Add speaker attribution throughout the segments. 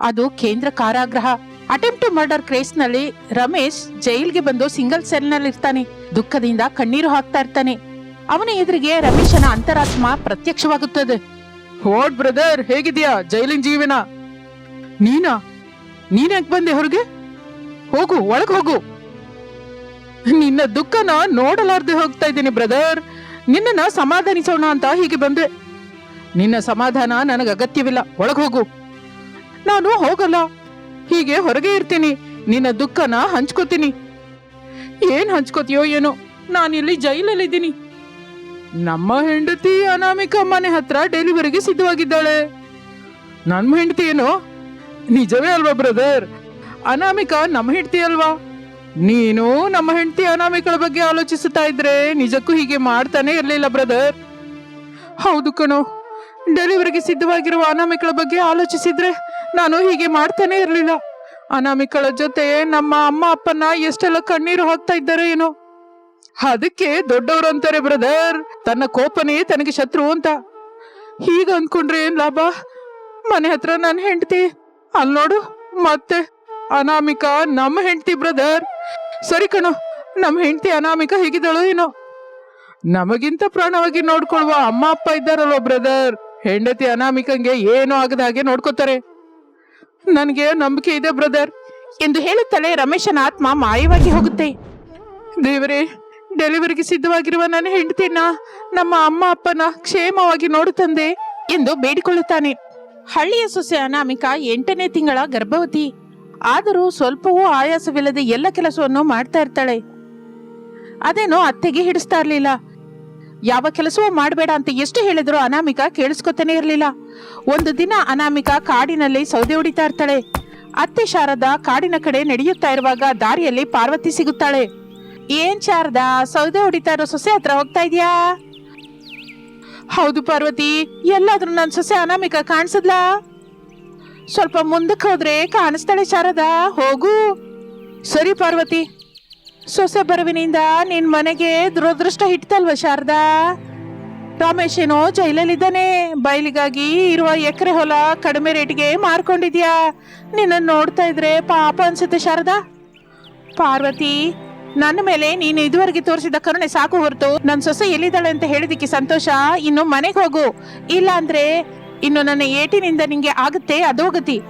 Speaker 1: ಅದು ಕೇಂದ್ರ ಕಾರಾಗೃಹ. ಅಟೆಂಪ್ಟ್ ಮರ್ಡರ್ ಕೇಸ್ನಲ್ಲಿ ರಮೇಶ್ ಜೈಲ್ಗೆ ಬಂದು ಸಿಂಗಲ್ ಸೆಲ್ನಲ್ಲಿ ಇರ್ತಾನೆ ದುಃಖದಿಂದ ಕಣ್ಣೀರು ಹಾಕ್ತಾ ಇರ್ತಾನೆ. ಅವನ ಎದುರಿಗೆ ರಮೇಶನ ಅಂತರಾತ್ಮ ಪ್ರತ್ಯಕ್ಷವಾಗುತ್ತದೆ. ಹೋಡ್ ಬ್ರದರ್ ಹೇಗಿದ್ಯಾ ಜೈಲಿನ ಜೀವನ? ನೀನಾ? ನೀನ್ ಯಾಕೆ ಬಂದೆ ಹೊರಗೆ? ಹೋಗು, ಒಳಗ್ ಹೋಗು. ನಿನ್ನ ದುಃಖನ ನೋಡಲಾರ್ದೆ ಹೋಗ್ತಾ ಇದ್ದೀನಿ ಬ್ರದರ್. ನಿನ್ನನ್ನ ಸಮಾಧಾನಿಸೋಣ ಅಂತ ಹೀಗೆ ಬಂದೆ. ನಿನ್ನ ಸಮಾಧಾನ ನನಗೆ ಅಗತ್ಯವಿಲ್ಲ. ಒಳಗ್ ಹೋಗು. ನಾನು ಹೋಗಲ್ಲ. ಹೀಗೆ ಹೊರಗೆ ಇರ್ತೀನಿ. ನಿನ್ನ ದುಃಖನ ಹಂಚ್ಕೋತೀನಿ. ಏನ್ ಹಂಚ್ಕೋತೀಯೋ ಏನೋ, ನಾನಿಲ್ಲಿ ಜೈಲಲ್ಲಿದ್ದೀನಿ. ನಮ್ಮ ಹೆಂಡತಿ ಅನಾಮಿಕ ಮನೆ ಹತ್ರ ಡೆಲಿವರಿಗೆ ಸಿದ್ಧವಾಗಿದ್ದಾಳೆ. ನಮ್ಮ ಹೆಂಡತಿ ಏನು? ನಿಜವೇ ಅಲ್ವಾ ಬ್ರದರ್ ಅನಾಮಿಕ ನಮ್ಮ ಹೆಂಡತಿ ಅಲ್ವಾ? ನೀನು ನಮ್ಮ ಹೆಂಡತಿ ಅನಾಮಿಕಳ ಬಗ್ಗೆ ಆಲೋಚಿಸುತ್ತಾ ಇದ್ರೆ ನಿಜಕ್ಕೂ ಹೀಗೆ ಮಾಡ್ತಾನೆ ಇರಲಿಲ್ಲ ಬ್ರದರ್ ಹೌದು ಕಣೋ. ಡೆಲಿವರಿಗೆ ಸಿದ್ಧವಾಗಿರುವ ಅನಾಮಿಕಳ ಬಗ್ಗೆ ಆಲೋಚಿಸಿದ್ರೆ ನಾನು ಹೀಗೆ ಮಾಡ್ತಾನೆ ಇರಲಿಲ್ಲ. ಅನಾಮಿಕಳ ಜೊತೆ ನಮ್ಮ ಅಮ್ಮ ಅಪ್ಪನ ಎಷ್ಟೆಲ್ಲ ಕಣ್ಣೀರು ಹಾಕ್ತಾ ಇದ್ದಾರೆ ಏನೋ. ಅದಕ್ಕೆ ದೊಡ್ಡವರು ಅಂತಾರೆ, ಬ್ರದರ್, ತನ್ನ ಕೋಪನೇ ತನಗೆ ಶತ್ರು ಅಂತ. ಹೀಗ ಅಂದ್ಕೊಂಡ್ರೆ ಏನ್ ಲಾಭ? ಮನೆ ಹತ್ರ ನನ್ನ ಹೆಂಡತಿ. ಅಲ್ಲಿ ನೋಡು, ಮತ್ತೆ. ಅನಾಮಿಕ, ನಮ್ಮ ಹೆಂಡತಿ, ಬ್ರದರ್. ಸರಿ ಕಣೋ, ನಮ್ಮ ಹೆಂಡತಿ ಅನಾಮಿಕ ಹೇಗಿದ್ದಾಳೋ ಏನೋ? ನಮಗಿಂತ ಪ್ರಾಣವಾಗಿ ನೋಡ್ಕೊಳ್ವ ಅಮ್ಮ ಅಪ್ಪ ಇದ್ದಾರಲ್ವ, ಬ್ರದರ್. ಹೆಂಡತಿ ಅನಾಮಿಕಂಗೆ ಏನೂ ಆಗದ ಹಾಗೆ ನೋಡ್ಕೋತಾರೆ. ನನಗೆ ನಂಬಿಕೆ ಇದೆ ಬ್ರದರ್ ಎಂದು ಹೇಳುತ್ತಲೇ ರಮೇಶನ ಆತ್ಮ ಮಾಯವಾಗಿ ಹೋಗುತ್ತೆ. ದೇವರೇ ಡೆಲಿವರಿಗೆ ಸಿದ್ಧವಾಗಿರುವ ನನ್ನ ಹೆಂಡತಿನ ನಮ್ಮ ಅಮ್ಮ ಅಪ್ಪನ ಕ್ಷೇಮವಾಗಿ ನೋಡುತ್ತಂದೆ ಎಂದು ಬೇಡಿಕೊಳ್ಳುತ್ತಾನೆ. ಹಳ್ಳಿಯ ಸೊಸೆ ಅನಾಮಿಕಾ ಎಂಟನೇ ತಿಂಗಳ ಗರ್ಭವತಿ. ಆದರೂ ಸ್ವಲ್ಪವೂ ಆಯಾಸವಿಲ್ಲದೆ ಎಲ್ಲ ಕೆಲಸವನ್ನು ಮಾಡ್ತಾ ಇರ್ತಾಳೆ. ಅದೇನೋ ಅತ್ತೆಗೆ ಹಿಡಿಸ್ತಾ ಇರ್ಲಿಲ್ಲ. ಯಾವ ಕೆಲಸವೂ ಮಾಡಬೇಡ ಅಂತ ಎಷ್ಟು ಹೇಳಿದ್ರು ಅನಾಮಿಕ ಕೇಳಿಸ್ಕೊತಾನೆ ಇರಲಿಲ್ಲ. ಒಂದು ದಿನ ಅನಾಮಿಕ ಕಾಡಿನಲ್ಲಿ ಸೌದೆ ಹೊಡಿತಾ ಇರ್ತಾಳೆ. ಅತ್ತೆ ಶಾರದಾ ಕಾಡಿನ ಕಡೆ ನಡೆಯುತ್ತಾ ಇರುವಾಗ ದಾರಿಯಲ್ಲಿ ಪಾರ್ವತಿ ಸಿಗುತ್ತಾಳೆ. ಏನ್ ಶಾರದಾ, ಸೌದೆ ಹೊಡಿತಾ ಇರೋ ಸೊಸೆ ಹತ್ರ ಹೋಗ್ತಾ ಇದೆಯಾ? ಹೌದು ಪಾರ್ವತಿ, ಎಲ್ಲಾದ್ರೂ ನನ್ನ ಸೊಸೆ ಅನಾಮಿಕ ಕಾಣಿಸದ್ಲಾ? ಸ್ವಲ್ಪ ಮುಂದಕ್ಕೆ ಹೋದ್ರೆ ಕಾಣಿಸ್ತಾಳೆ ಶಾರದಾ, ಹೋಗು. ಸರಿ ಪಾರ್ವತಿ ಸೊಸೆ ಬರವಿನಿಂದ ನಿನ್ ಮನೆಗೆ ದುರದೃಷ್ಟ ಹಿಡ್ತಲ್ವ ಶಾರದಾ? ರಮೇಶ್ ಏನೋ ಜೈಲಲ್ಲಿದ್ದಾನೆ. ಬಯಲಿಗಾಗಿ ಇರುವ ಎಕರೆ ಹೊಲ ಕಡಿಮೆ ರೇಟ್ಗೆ ಮಾರ್ಕೊಂಡಿದ್ಯಾ? ನಿನ್ನ ನೋಡ್ತಾ ಇದ್ರೆ ಪಾಪ ಅನ್ಸುತ್ತೆ, ಶಾರದಾ. ಪಾರ್ವತಿ, ನನ್ನ ಮೇಲೆ ನೀನು ಇದುವರೆಗೆ ತೋರಿಸಿದ ಕರುಣೆ ಸಾಕು ಹೊರತು ನನ್ನ ಸೊಸೆ ಎಲ್ಲಿದ್ದಾಳೆ ಅಂತ ಹೇಳಿದಕ್ಕೆ ಸಂತೋಷ. ಇನ್ನು ಮನೆಗೆ ಹೋಗು. ಇಲ್ಲ ಅಂದ್ರೆ ಇನ್ನು ನನ್ನ ಏಟಿನಿಂದ ನಿಂಗೆ ಆಗುತ್ತೆ ಅದೋಗತಿ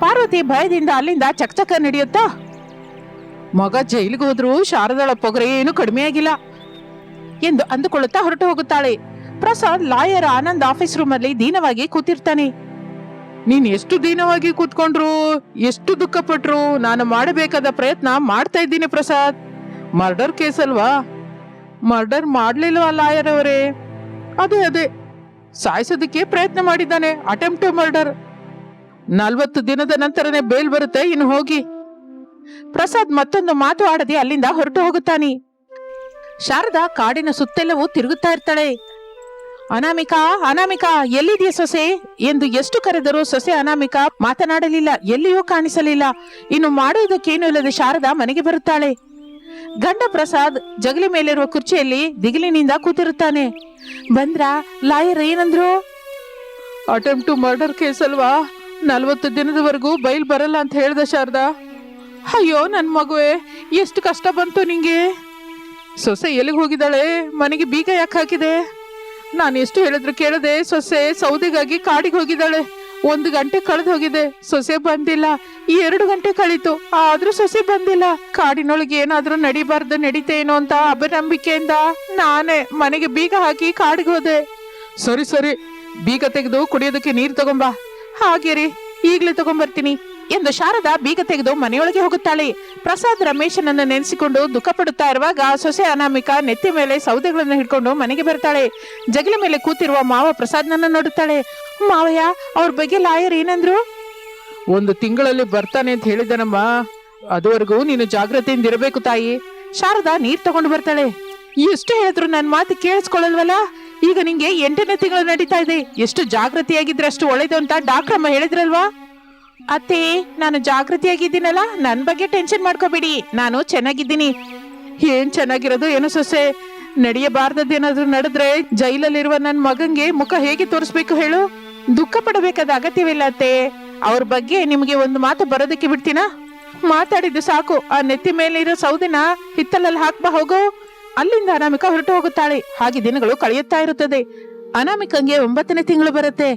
Speaker 1: ಪಾರ್ವತಿ ಭಯದಿಂದ ಅಲ್ಲಿಂದ ಚಕ್ಚಕ ನಡೆಯುತ್ತಾ? ಮಗ ಜೈಲಿಗೆ ಹೋದ್ರು ಶಾರದಾಳ ಪೊಗರೆ ಏನು ಕಡಿಮೆ ಆಗಿಲ್ಲ ಎಂದು ಅಂದುಕೊಳ್ಳುತ್ತಾ ಹೊರಟು ಹೋಗುತ್ತಾಳೆ. Prasad lawyer Anand office room ಅಲ್ಲಿ ದೀನವಾಗಿ ಕೂತಿರ್ತಾನೆ. ನೀನ್ ಎಷ್ಟು ದೀನವಾಗಿ ಕೂತ್ಕೊಂಡ್ರು, ಎಷ್ಟು ದುಃಖ ಪಟ್ರು ನಾನು ಮಾಡಬೇಕಾದ ಪ್ರಯತ್ನ ಮಾಡ್ತಾ ಇದ್ದೀನಿ ಪ್ರಸಾದ್. ಮರ್ಡರ್ ಕೇಸ್ ಅಲ್ವಾ? ಮರ್ಡರ್ ಮಾಡ್ಲಿಲ್ವಾ ಲಾಯರ್ ಅವರೇ? ಅದೇ ಅದೇ. ಸಾಯಿಸೋದಕ್ಕೆ ಪ್ರಯತ್ನ ಮಾಡಿದ್ದಾನೆ, ಅಟೆಂಪ್ಟ್ ಮರ್ಡರ್. ನಲ್ವತ್ತು ದಿನದ ನಂತರನೇ ಬೇಲ್ ಬರುತ್ತೆ, ಇನ್ನು ಹೋಗಿ. ಪ್ರಸಾದ್ ಮತ್ತೊಂದು ಮಾತು ಆಡದೆ ಅಲ್ಲಿಂದ ಹೊರಟು ಹೋಗುತ್ತಾನೆ. ಶಾರದಾ ಕಾಡಿನ ಸುತ್ತೆಲ್ಲವೂ ತಿರುಗುತ್ತಾ ಇರ್ತಾಳೆ. ಅನಾಮಿಕಾ ಅನಾಮಿಕಾ ಎಲ್ಲಿದೆಯಾ ಸೊಸೆ? ಎಂದು ಎಷ್ಟು ಕರೆದರೂ ಸೊಸೆ ಅನಾಮಿಕಾ ಮಾತನಾಡಲಿಲ್ಲ, ಎಲ್ಲಿಯೂ ಕಾಣಿಸಲಿಲ್ಲ. ಇನ್ನು ಮಾಡುವುದಕ್ಕೇನು ಇಲ್ಲದೆ ಶಾರದಾ ಮನೆಗೆ ಬರುತ್ತಾಳೆ. ಗಂಡ ಪ್ರಸಾದ್ ಜಗಲಿ ಮೇಲಿರುವ ಕುರ್ಚಿಯಲ್ಲಿ ದಿಗಿಲಿನಿಂದ ಕೂತಿರುತ್ತಾನೆ. ಬಂದ್ರ, ಲಾಯರ್ ಏನಂದ್ರು? ಅಟೆಂಪ್ಟ್ ಟು ಮರ್ಡರ್ ಕೇಸ್ ಅಲ್ವಾ? ನಲ್ವತ್ತು ದಿನದವರೆಗೂ ಬೈಲ್ ಬರಲ್ಲ ಅಂತ ಹೇಳ್ದ ಶಾರದಾ. ಅಯ್ಯೋ ನನ್ನ ಮಗುವೆ, ಎಷ್ಟು ಕಷ್ಟ ಬಂತು ನಿಂಗೆ. ಸೊಸೆ ಎಲ್ಲಿಗೆ ಹೋಗಿದ್ದಾಳೆ? ಮನೆಗೆ ಬೀಗ ಯಾಕೆ ಹಾಕಿದೆ? ನಾನು ಎಷ್ಟು ಹೇಳಿದ್ರು ಕೇಳದೆ ಸೊಸೆ ಸೌದೆಗಾಗಿ ಕಾಡಿಗೆ ಹೋಗಿದ್ದಾಳೆ. ಒಂದು ಗಂಟೆ ಕಳೆದು ಹೋಗಿದೆ, ಸೊಸೆ ಬಂದಿಲ್ಲ. ಈ ಎರಡು ಗಂಟೆ ಕಳೀತು, ಆದ್ರೂ ಸೊಸೆ ಬಂದಿಲ್ಲ. ಕಾಡಿನೊಳಗೆ ಏನಾದ್ರೂ ನಡಿಬಾರ್ದು ನಡೀತೇನೋ ಅಂತ ಅಪನಂಬಿಕೆಯಿಂದ ನಾನೇ ಮನೆಗೆ ಬೀಗ ಹಾಕಿ ಕಾಡಿಗೆ ಹೋದೆ. ಸರಿ ಸರಿ, ಬೀಗ ತೆಗೆದು ಕುಡಿಯೋದಕ್ಕೆ ನೀರು ತಗೊಂಬಾ. ಹಾಗೆ ರೀ ಈಗ್ಲೇ ತಗೊಂಬರ್ತೀನಿ. ಎಂದು ಶಾರದಾ ಬೀಗ ತೆಗೆದು ಮನೆಯೊಳಗೆ ಹೋಗುತ್ತಾಳೆ. ಪ್ರಸಾದ್ ರಮೇಶನನ್ನು ನೆನೆಸಿಕೊಂಡು ದುಃಖ ಪಡುತ್ತಾ ಇರುವಾಗ ಸೊಸೆ ಅನಾಮಿಕ ನೆತ್ತಿ ಮೇಲೆ ಸೌದೆಗಳನ್ನು ಹಿಡ್ಕೊಂಡು ಮನೆಗೆ ಬರ್ತಾಳೆ ಜಗಲಿ ಮೇಲೆ ಕೂತಿರುವ ಮಾವ ಪ್ರಸಾದ್ನನ್ನ ನೋಡುತ್ತಾಳೆ. ಮಾವಯ್ಯ ಅವ್ರ ಬಗ್ಗೆ ಲಾಯರ್ ಏನಂದ್ರು? ಒಂದು ತಿಂಗಳಲ್ಲಿ ಬರ್ತಾನೆ ಅಂತ ಹೇಳಿದನಮ್ಮ. ಅದುವರೆಗೂ ನೀನು ಜಾಗ್ರತೆಯಿಂದ ಇರಬೇಕು ತಾಯಿ. ಶಾರದಾ ನೀರ್ ತಗೊಂಡು ಬರ್ತಾಳೆ. ಎಷ್ಟು ಹೇಳಿದ್ರು ನನ್ನ ಮಾತು ಕೇಳಿಸ್ಕೊಳ್ಳಲ್ವಲ್ಲ? ಈಗ ನಿಂಗೆ ಎಂಟನೇ ತಿಂಗಳು ನಡೀತಾ ಇದೆ. ಎಷ್ಟು ಜಾಗೃತಿಯಾಗಿದ್ರೆ ಅಷ್ಟು ಒಳ್ಳೇದು ಅಂತ ಡಾಕ್ಟರ್ ಅಮ್ಮ ಹೇಳಿದ್ರಲ್ವಾ? ಅತ್ತೆ, ನಾನು ಜಾಗೃತಿಯಾಗಿದ್ದೀನಲ್ಲ? ನನ್ ಬಗ್ಗೆ ಟೆನ್ಷನ್ ಮಾಡ್ಕೋಬೇಡಿ. ನಾನು ಚೆನ್ನಾಗಿದ್ದೀನಿ. ಏನ್ ಚೆನ್ನಾಗಿರೋದು, ಏನು ಸೊಸೆ? ನಡೆಯಬಾರ್ದದ್ದೇನಾದ್ರೂ ನಡೆದ್ರೆ ಜೈಲಲ್ಲಿರುವ ನನ್ ಮಗಂಗೆ ಮುಖ ಹೇಗೆ ತೋರಿಸ್ಬೇಕು ಹೇಳು? ದುಃಖ ಪಡಬೇಕಾದ ಅಗತ್ಯವಿಲ್ಲ ಅತ್ತೆ. ಅವ್ರ ಬಗ್ಗೆ ನಿಮ್ಗೆ ಒಂದು ಮಾತು ಬರೋದಕ್ಕೆ ಬಿಡ್ತೀನಾ? ಮಾತಾಡಿದ್ದು ಸಾಕು. ಆ ನೆತ್ತಿ ಮೇಲಿರೋ ಸೌದಿನ ಹಿತ್ತಲಲ್ಲಿ ಹಾಕ್ಬಾ, ಹೋಗು. ಅಲ್ಲಿಂದ ಅನಾಮಿಕ ಹೊರಟು ಹೋಗುತ್ತಾಳೆ. ಹಾಗೆ ದಿನಗಳು ಕಳೆಯುತ್ತಾ ಇರುತ್ತದೆ. ಅನಾಮಿಕಂಗೆ ಒಂಬತ್ತನೇ ತಿಂಗಳು ಬರುತ್ತೆ.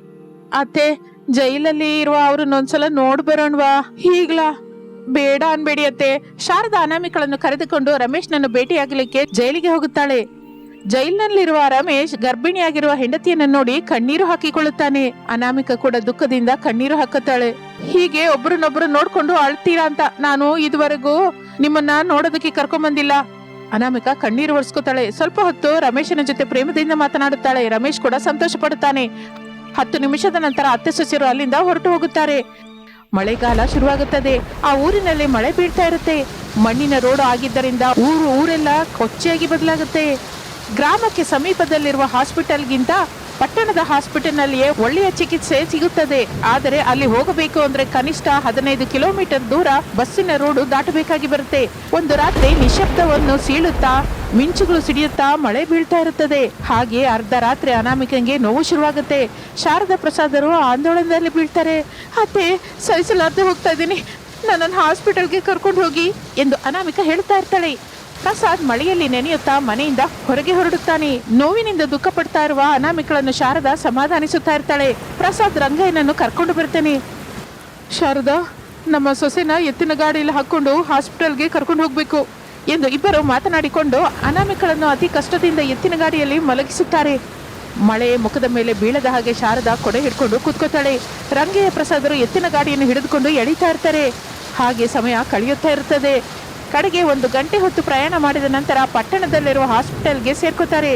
Speaker 1: ಅತ್ತೆ ಜೈಲಲ್ಲಿ ಇರುವ ಅವ್ರನ್ನೊಂದ್ಸಲ ನೋಡ್ ಬರೋಣವಾ ಈಗ್ಲಾ ಬೇಡ ಅನ್ಬೇಡಿ ಅತ್ತೆ ಶಾರದಾ ಅನಾಮಿಕಳನ್ನು ಕರೆದುಕೊಂಡು ರಮೇಶ್ನನ್ನು ಭೇಟಿಯಾಗಲಿಕ್ಕೆ ಜೈಲಿಗೆ ಹೋಗುತ್ತಾಳೆ. ಜೈಲಿನಲ್ಲಿರುವ ರಮೇಶ್ ಗರ್ಭಿಣಿಯಾಗಿರುವ ಹೆಂಡತಿಯನ್ನು ನೋಡಿ ಕಣ್ಣೀರು ಹಾಕಿಕೊಳ್ಳುತ್ತಾನೆ. ಅನಾಮಿಕ ಕೂಡ ದುಃಖದಿಂದ ಕಣ್ಣೀರು ಹಾಕುತ್ತಾಳೆ. ಹೀಗೆ ಒಬ್ರನ್ನೊಬ್ರು ನೋಡ್ಕೊಂಡು ಅಳ್ತೀರಾ ಅಂತ ನಾನು ಇದುವರೆಗೂ ನಿಮ್ಮನ್ನ ನೋಡೋದಕ್ಕೆ ಕರ್ಕೊಂಡ್ ಬಂದಿಲ್ಲ ಅನಾಮಿಕ ಕಣ್ಣೀರು ಒರೆಸ್ಕೊತಾಳೆ. ಸ್ವಲ್ಪ ಹೊತ್ತು ರಮೇಶನ ಜೊತೆ ಪ್ರೇಮದಿಂದ ಮಾತನಾಡುತ್ತಾಳೆ. ರಮೇಶ್ ಕೂಡ ಸಂತೋಷ ಪಡುತ್ತಾನೆ ಹತ್ತು ನಿಮಿಷದ ನಂತರ ಅತ್ತೆ ಸೊಸೆಯರು ಅಲ್ಲಿಂದ ಹೊರಟು ಹೋಗುತ್ತಾರೆ. ಮಳೆಗಾಲ ಶುರುವಾಗುತ್ತದೆ. ಆ ಊರಿನಲ್ಲಿ ಮಳೆ ಬೀಳ್ತಾ ಇರುತ್ತೆ. ಮಣ್ಣಿನ ರೋಡ್ ಆಗಿದ್ದರಿಂದ ಊರು ಊರೆಲ್ಲ ಕೊಚ್ಚೆಯಾಗಿ ಬದಲಾಗುತ್ತೆ. ಗ್ರಾಮಕ್ಕೆ ಸಮೀಪದಲ್ಲಿರುವ ಹಾಸ್ಪಿಟಲ್ಗಿಂತ ಪಟ್ಟಣದ ಹಾಸ್ಪಿಟಲ್ನಲ್ಲಿಯೇ ಒಳ್ಳೆಯ ಚಿಕಿತ್ಸೆ ಸಿಗುತ್ತದೆ. ಆದರೆ ಅಲ್ಲಿ ಹೋಗಬೇಕು ಅಂದ್ರೆ ಕನಿಷ್ಠ ಹದಿನೈದು ಕಿಲೋಮೀಟರ್ ದೂರ ಬಸ್ಸಿನ ರೋಡು ದಾಟಬೇಕಾಗಿ ಬರುತ್ತೆ. ಒಂದು ರಾತ್ರಿ ನಿಶಬ್ದವನ್ನು ಸೀಳುತ್ತಾ, ಮಿಂಚುಗಳು ಸಿಡಿಯುತ್ತಾ ಮಳೆ ಬೀಳ್ತಾ ಇರುತ್ತದೆ. ಹಾಗೆ ಅರ್ಧ ರಾತ್ರಿ ಅನಾಮಿಕಂಗೆ ನೋವು ಶುರುವಾಗುತ್ತೆ. ಶಾರದಾ ಪ್ರಸಾದರು ಆಂದೋಲನದಲ್ಲಿ ಬೀಳ್ತಾರೆ. ಅತ್ತೆ, ಸರಿಸಲಾರ್ದೆ ಹೋಗ್ತಾ ಇದ್ದೀನಿ. ನನ್ನನ್ನು ಹಾಸ್ಪಿಟಲ್ಗೆ ಕರ್ಕೊಂಡು ಹೋಗಿ ಎಂದು ಅನಾಮಿಕ ಹೇಳ್ತಾ ಇರ್ತಾಳೆ. ಪ್ರಸಾದ್ ಮಳೆಯಲ್ಲಿ ನೆನೆಯುತ್ತಾ ಮನೆಯಿಂದ ಹೊರಗೆ ಹೊರಡುತ್ತಾನೆ. ನೋವಿನಿಂದ ದುಃಖ ಪಡ್ತಾ ಇರುವ ಅನಾಮಿಕಳನ್ನು ಶಾರದಾ ಸಮಾಧಾನಿಸುತ್ತಾ ಇರ್ತಾಳೆ. ಪ್ರಸಾದ್ ರಂಗಯ್ಯನನ್ನು ಕರ್ಕೊಂಡು ಬರ್ತಾನೆ. ಶಾರದಾ, ನಮ್ಮ ಸೊಸೆನ ಎತ್ತಿನ ಗಾಡಿಯಲ್ಲಿ ಹಾಕೊಂಡು ಹಾಸ್ಪಿಟಲ್ಗೆ ಕರ್ಕೊಂಡು ಹೋಗ್ಬೇಕು ಎಂದು ಇಬ್ಬರು ಮಾತನಾಡಿಕೊಂಡು ಅನಾಮಿಕಳನ್ನು ಅತಿ ಕಷ್ಟದಿಂದ ಎತ್ತಿನ ಗಾಡಿಯಲ್ಲಿ ಮಲಗಿಸುತ್ತಾರೆ. ಮಳೆ ಮುಖದ ಮೇಲೆ ಬೀಳದ ಹಾಗೆ ಶಾರದಾ ಕೊಡೆ ಹಿಡ್ಕೊಂಡು ಕೂತ್ಕೋತಾಳೆ ರಂಗಯ್ಯ ಪ್ರಸಾದರು ಎತ್ತಿನ ಗಾಡಿಯನ್ನು ಹಿಡಿದುಕೊಂಡು ಎಳಿತಾ ಇರ್ತಾರೆ. ಹಾಗೆ ಸಮಯ ಕಳೆಯುತ್ತಾ ಇರುತ್ತದೆ. ಕಡೆಗೆ ಒಂದು ಗಂಟೆ ಹೊತ್ತು ಪ್ರಯಾಣ ಮಾಡಿದ ನಂತರ ಪಟ್ಟಣದಲ್ಲಿರುವ ಹಾಸ್ಪಿಟಲ್ಗೆ ಸೇರ್ಕೋತಾರೆ.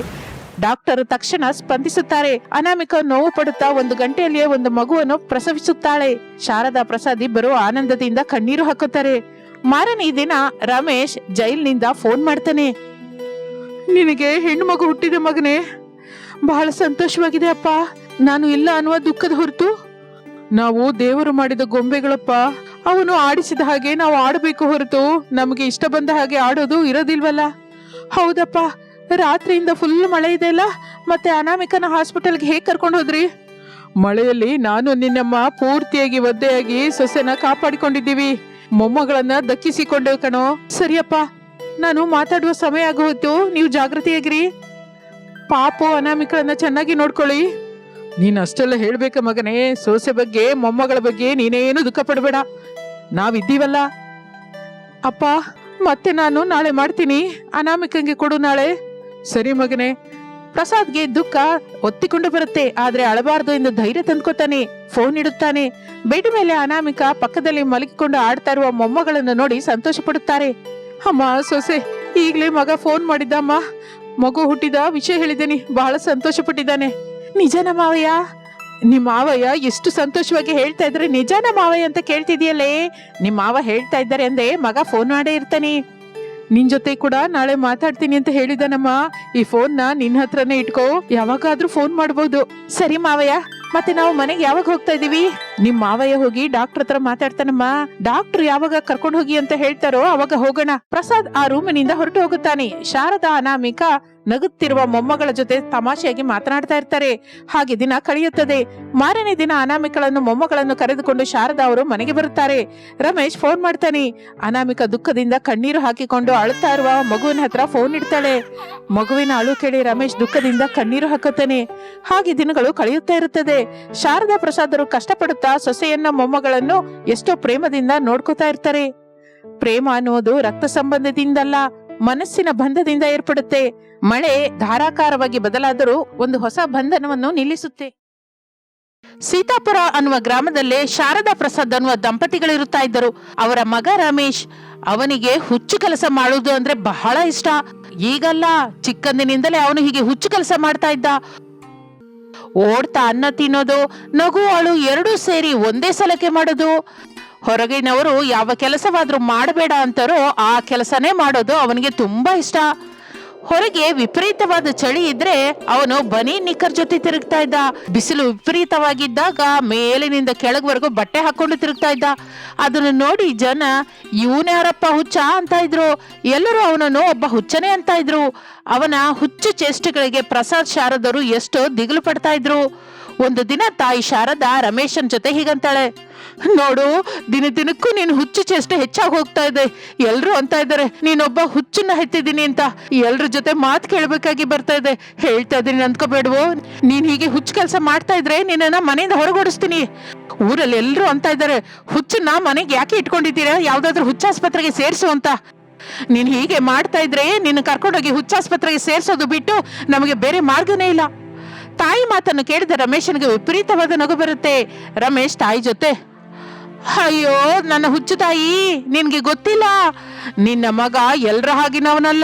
Speaker 1: ಡಾಕ್ಟರ್ ತಕ್ಷಣ ಸ್ಪಂದಿಸುತ್ತಾರೆ. ಅನಾಮಿಕ ನೋವು ಪಡುತ್ತಾ ಒಂದು ಗಂಟೆಯಲ್ಲಿಯೇ ಒಂದು ಮಗುವನ್ನು ಪ್ರಸವಿಸುತ್ತಾಳೆ. ಶಾರದಾ ಪ್ರಸಾದ್ ಇಬ್ಬರು ಆನಂದದಿಂದ ಕಣ್ಣೀರು ಹಾಕುತ್ತಾರೆ. ಮಾರನೇ ದಿನ ರಮೇಶ್ ಜೈಲಿನಿಂದ ಫೋನ್ ಮಾಡ್ತಾನೆ. ನಿನಗೆ ಹೆಣ್ಣು ಮಗು ಹುಟ್ಟಿದ ಮಗನೇ, ಬಹಳ ಸಂತೋಷವಾಗಿದೆ ಅಪ್ಪ. ನಾನು ಇಲ್ಲ ಅನ್ನುವ ದುಃಖದ ಹೊರತು, ನಾವು ದೇವರು ಮಾಡಿದ ಗೊಂಬೆಗಳಪ್ಪ. ಅವನು ಆಡಿಸಿದ ಹಾಗೆ ನಾವು ಆಡಬೇಕು ಹೊರತು ನಮಗೆ ಇಷ್ಟ ಬಂದ ಹಾಗೆ ಆಡೋದು ಇರೋದಿಲ್ವಲ್ಲ? ಹೌದಪ್ಪ, ರಾತ್ರಿಯಿಂದ ಫುಲ್ ಮಳೆ ಇದೆ ಅಲ್ಲ? ಮತ್ತೆ ಅನಾಮಿಕನ ಹಾಸ್ಪಿಟಲ್ಗೆ ಹೇಗೆ ಕರ್ಕೊಂಡು ಹೋದ್ರಿ? ಮಳೆಯಲ್ಲಿ ನಾನು ನಿನ್ನಮ್ಮ ಪೂರ್ತಿಯಾಗಿ ಒದ್ದೆಯಾಗಿ ಸೊಸೆನ ಕಾಪಾಡಿಕೊಂಡಿದ್ದೀವಿ. ಮೊಮ್ಮಗಳನ್ನ ದಕ್ಕಿಸಿಕೊಂಡು ಕಣೋ. ಸರಿಯಪ್ಪ, ನಾನು ಮಾತಾಡುವ ಸಮಯ ಆಗೋಯ್ತು ನೀವು ಜಾಗೃತಿಯಾಗಿರಿ ಪಾಪು ಅನಾಮಿಕಳನ್ನ ಚೆನ್ನಾಗಿ ನೋಡ್ಕೊಳ್ಳಿ. ನೀನ್ ಅಷ್ಟೆಲ್ಲ ಹೇಳ್ಬೇಕ ಮಗನೇ, ಸೋಸೆ ಬಗ್ಗೆ, ಮೊಮ್ಮಗಳ ಬಗ್ಗೆ ನೀನೇನು ದುಃಖ ಪಡಬೇಡ ನಾವಿದ್ದೀವಲ್ಲ? ಅಪ್ಪ, ಮತ್ತೆ ನಾನು ನಾಳೆ ಮಾಡ್ತೀನಿ. ಅನಾಮಿಕಂಗೆ ಕೊಡು ನಾಳೆ. ಸರಿ ಮಗನೇ. ಪ್ರಸಾದ್ಗೆ ದುಃಖ ಒತ್ತಿಕೊಂಡು ಬರುತ್ತೆ. ಆದ್ರೆ ಅಳಬಾರ್ದು ಎಂದು ಧೈರ್ಯ ತಂದ್ಕೊತಾನೆ. ಫೋನ್ ಇಡುತ್ತಾನೆ. ಬೆಡ್ ಮೇಲೆ ಅನಾಮಿಕ ಪಕ್ಕದಲ್ಲಿ ಮಲಗಿಕೊಂಡು ಆಡ್ತಾ ಇರುವ ಮೊಮ್ಮಗಳನ್ನು ನೋಡಿ ಸಂತೋಷ ಪಡುತ್ತಾರೆ ಅಮ್ಮ, ಸೊಸೆ, ಈಗಲೇ ಮಗ ಫೋನ್ ಮಾಡಿದ್ದಮ್ಮ. ಮಗು ಹುಟ್ಟಿದ ವಿಷಯ ಹೇಳಿದ್ದೀನಿ. ಬಹಳ ಸಂತೋಷ ಪಟ್ಟಿದ್ದಾನೆ ನಿಜನ ಮಾವಯ್ಯ? ನಿಮ್ಮ ಮಾವಯ್ಯ ಎಷ್ಟು ಸಂತೋಷವಾಗಿ ಹೇಳ್ತಾ ಇದ್ರೆ ನಿಜನ ಮಾವಯ್ಯ ಅಂತ ಕೇಳ್ತಿದ್ಯಲ್ಲೇ? ನಿಮ್ಮ ಮಾವ ಹೇಳ್ತಾ ಇದ್ದಾರೆ ಅಂದೆ ಮಗ ಫೋನ್ ಮಾಡೇ ಇರ್ತಾನೆ. ನಿನ್ ಜೊತೆ ಕೂಡ ನಾಳೆ ಮಾತಾಡ್ತೀನಿ ಅಂತ ಹೇಳಿದನಮ್ಮ. ಈ ಫೋನ್ನ ನಿನ್ ಹತ್ರನೇ ಇಟ್ಕೋ. ಯಾವಾಗಾದ್ರೂ ಫೋನ್ ಮಾಡ್ಬೋದು. ಸರಿ ಮಾವಯ್ಯ, ಮತ್ತೆ ನಾವು ಮನೆಗೆ ಯಾವಾಗ ಹೋಗ್ತಾ ಇದೀವಿ ನಿಮ್ ಮಾವಯ್ಯ ಹೋಗಿ ಡಾಕ್ಟರ್ ಹತ್ರ ಮಾತಾಡ್ತಾನಮ್ಮ. ಡಾಕ್ಟರ್ ಯಾವಾಗ ಕರ್ಕೊಂಡು ಹೋಗಿ ಅಂತ ಹೇಳ್ತಾರೋ ಅವಾಗ ಹೋಗೋಣ. ಪ್ರಸಾದ್ ಆ ರೂಮಿನಿಂದ ಹೊರಟು ಹೋಗುತ್ತಾನೆ. ಶಾರದಾ ಅನಾಮಿಕ ನಗುತ್ತಿರುವ ಮೊಮ್ಮಗಳ ಜೊತೆ ತಮಾಷೆಯಾಗಿ ಮಾತನಾಡ್ತಾ ಇರ್ತಾರೆ. ಹಾಗೆ ದಿನ ಕಳೆಯುತ್ತದೆ. ಮಾರನೇ ದಿನ ಅನಾಮಿಕಳನ್ನು ಮೊಮ್ಮಗಳನ್ನು ಕರೆದುಕೊಂಡು ಶಾರದಾ ಅವರು ಮನೆಗೆ ಬರುತ್ತಾರೆ. ರಮೇಶ್ ಫೋನ್ ಮಾಡ್ತಾನೆ. ಅನಾಮಿಕ ದುಃಖದಿಂದ ಕಣ್ಣೀರು ಹಾಕಿಕೊಂಡು ಅಳುತ್ತಾ ಇರುವ ಮಗುವಿನ ಹತ್ರ ಫೋನ್ ಇಡ್ತಾಳೆ. ಮಗುವಿನ ಅಳು ಕೇಳಿ ರಮೇಶ್ ದುಃಖದಿಂದ ಕಣ್ಣೀರು ಹಾಕುತ್ತಾನೆ. ಹಾಗೆ ದಿನಗಳು ಕಳೆಯುತ್ತಾ ಇರುತ್ತದೆ. ಶಾರದಾ ಪ್ರಸಾದರು ಕಷ್ಟಪಡುತ್ತಾ ಸೊಸೆಯನ್ನ ಮೊಮ್ಮಗಳನ್ನು ಎಷ್ಟೋ ಪ್ರೇಮದಿಂದ ನೋಡ್ಕೋತಾ ಇರ್ತಾರೆ. ಪ್ರೇಮ ಅನ್ನುವುದು ರಕ್ತ ಸಂಬಂಧದಿಂದಲ್ಲ, ಮನಸ್ಸಿನ ಬಂಧದಿಂದ ಏರ್ಪಡುತ್ತೆ. ಮಳೆ ಧಾರಾಕಾರವಾಗಿ ಬದಲಾದರೂ ಒಂದು ಹೊಸ ಬಂಧನವನ್ನು ನಿಲ್ಲಿಸುತ್ತೆ. ಸೀತಾಪುರ ಅನ್ನುವ ಗ್ರಾಮದಲ್ಲೇ ಶಾರದಾ ಪ್ರಸಾದ್ ಅನ್ನುವ ದಂಪತಿಗಳಿರುತ್ತಾ ಇದ್ದರು. ಅವರ ಮಗ ರಮೇಶ್, ಅವನಿಗೆ ಹುಚ್ಚು ಕೆಲಸ ಮಾಡುವುದು ಅಂದ್ರೆ ಬಹಳ ಇಷ್ಟ. ಈಗಲ್ಲ ಚಿಕ್ಕಂದಿನಿಂದಲೇ ಅವನು ಹೀಗೆ ಹುಚ್ಚು ಕೆಲಸ ಮಾಡ್ತಾ ಇದ್ದ. ಓಡ್ತಾ ಅನ್ನ ತಿನ್ನೋದು, ನಗು ಅಳು ಎರಡೂ ಸೇರಿ ಒಂದೇ ಸಲಕ್ಕೆ ಮಾಡೋದು. ಹೊರಗಿನವರು ಯಾವ ಕೆಲಸವಾದ್ರೂ ಮಾಡಬೇಡ ಅಂತಾರೋ ಆ ಕೆಲಸನೇ ಮಾಡೋದು ಅವನಿಗೆ ತುಂಬಾ ಇಷ್ಟ. ಹೊರಗೆ ವಿಪರೀತವಾದ ಚಳಿ ಇದ್ರೆ ಅವನು ಬನಿ ನಿಕ್ಕರ್ ಜೊತೆ ತಿರುಗ್ತಾ ಇದ್ದ. ಬಿಸಿಲು ವಿಪರೀತವಾಗಿದ್ದಾಗ ಮೇಲಿನಿಂದ ಕೆಳಗ್ವರೆಗೂ ಬಟ್ಟೆ ಹಾಕೊಂಡು ತಿರುಗ್ತಾ ಇದ್ದ. ಅದನ್ನು ನೋಡಿ ಜನ ಇವನ್ಯಾರಪ್ಪ ಹುಚ್ಚ? ಅಂತ ಇದ್ರು. ಎಲ್ಲರೂ ಅವನನ್ನು ಒಬ್ಬ ಹುಚ್ಚನೇ ಅಂತ ಇದ್ರು. ಅವನ ಹುಚ್ಚು ಚೇಷ್ಟೆಗಳಿಗೆ ಪ್ರಸಾದ್ ಶಾರದರು ಎಷ್ಟೋ ದಿಗಿಲು ಪಡ್ತಾ ಇದ್ರು. ಒಂದು ದಿನ ತಾಯಿ ಶಾರದಾ ರಮೇಶನ್ ಜೊತೆ ಹೀಗಂತಾಳೆ, ನೋಡು, ದಿನ ದಿನಕ್ಕೂ ನೀನು ಹುಚ್ಚು ಚೇಷ್ಟೆ ಹೆಚ್ಚಾಗಿ ಹೋಗ್ತಾ ಇದೆ. ಎಲ್ರು ಅಂತ ಇದ್ದಾರೆ, ನೀನೊಬ್ಬ ಹುಚ್ಚನ್ನ ಹೆತ್ತಿದ್ದೀನಿ ಅಂತ. ಎಲ್ರ ಜೊತೆ ಮಾತು ಕೇಳಬೇಕಾಗಿ ಬರ್ತಾ ಇದೆ. ಹೇಳ್ತಾ ಇದೀನಿ ಅಂದ್ಕೋಬೇಡವೋ. ನೀನ್ ಹೀಗೆ ಹುಚ್ಚು ಕೆಲಸ ಮಾಡ್ತಾ ಇದ್ರೆ ನಿನ್ನನ್ನ ಮನೆಯಿಂದ ಹೊರಗೋಡಿಸ್ತೀನಿ. ಊರಲ್ಲಿ ಎಲ್ರು ಅಂತ ಇದ್ದಾರೆ, ಹುಚ್ಚನ್ನ ಮನೆಗೆ ಯಾಕೆ ಇಟ್ಕೊಂಡಿದ್ದೀರಾ? ಯಾವ್ದಾದ್ರು ಹುಚ್ಚಾಸ್ಪತ್ರೆಗೆ ಸೇರಿಸು ಅಂತ. ನೀನ್ ಹೀಗೆ ಮಾಡ್ತಾ ಇದ್ರೆ ನಿನ್ನ ಕರ್ಕೊಂಡೋಗಿ ಹುಚ್ಚಾಸ್ಪತ್ರೆಗೆ ಸೇರ್ಸೋದು ಬಿಟ್ಟು ನಮಗೆ ಬೇರೆ ಮಾರ್ಗನೇ ಇಲ್ಲ. ತಾಯಿ ಮಾತನ್ನು ಕೇಳಿದ ರಮೇಶನಿಗೆ ವಿಪರೀತವಾದ ನಗು ಬರುತ್ತೆ. ರಮೇಶ್ ತಾಯಿ ಜೊತೆ, ಅಯ್ಯೋ, ನನ್ನ ಹುಚ್ಚು ತಾಯಿ, ನಿನ್ಗೆ ಗೊತ್ತಿಲ್ಲ. ನಿನ್ನ ಮಗ ಎಲ್ರ ಹಾಗಿನವನಲ್ಲ.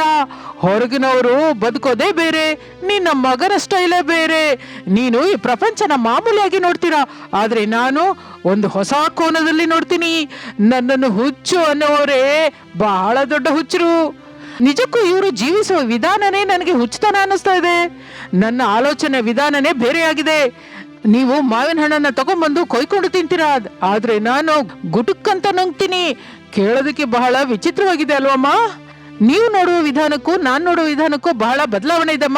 Speaker 1: ಹೊರಗಿನವರು ಬದುಕೋದೇ ಬೇರೆ. ನಿನ್ನ ಮಗನ ಸ್ಟೈಲೇ ಬೇರೆ. ನೀನು ಈ ಪ್ರಪಂಚನ ಮಾಮೂಲಿಯಾಗಿ ನೋಡ್ತೀರಾ. ಆದರೆ ನಾನು ಒಂದು ಹೊಸ ಕೋನದಲ್ಲಿ ನೋಡ್ತೀನಿ. ನನ್ನನ್ನು ಹುಚ್ಚು ಅನ್ನೋರೇ ಬಹಳ ದೊಡ್ಡ ಹುಚ್ಚರು. ನಿಜಕ್ಕೂ ಇವರು ಜೀವಿಸುವ ವಿಧಾನನೇ ನನಗೆ ಹುಚ್ಚುತನ ಅನ್ನಿಸ್ತಾ ಇದೆ. ನನ್ನ ಆಲೋಚನೆ ವಿಧಾನನೇ ಬೇರೆಯಾಗಿದೆ. ನೀವು ಮಾವಿನ ಹಣ್ಣನ್ನ ತಗೊಂಡ್ಬಂದು ಕೊಯ್ಕೊಂಡು ತಿಂತೀರಾ? ಆದ್ರೆ ನಾನು ಗುಟುಕ್ಕಂತ ನುಂಗ್ತೀನಿ. ಕೇಳೋದಕ್ಕೆ ಬಹಳ ವಿಚಿತ್ರವಾಗಿದೆ ಅಲ್ವಮ್ಮ? ನೀವು ನೋಡುವ ವಿಧಾನಕ್ಕೂ ನಾನು ನೋಡುವ ವಿಧಾನಕ್ಕೂ ಬಹಳ ಬದಲಾವಣೆ ಇದಮ್ಮ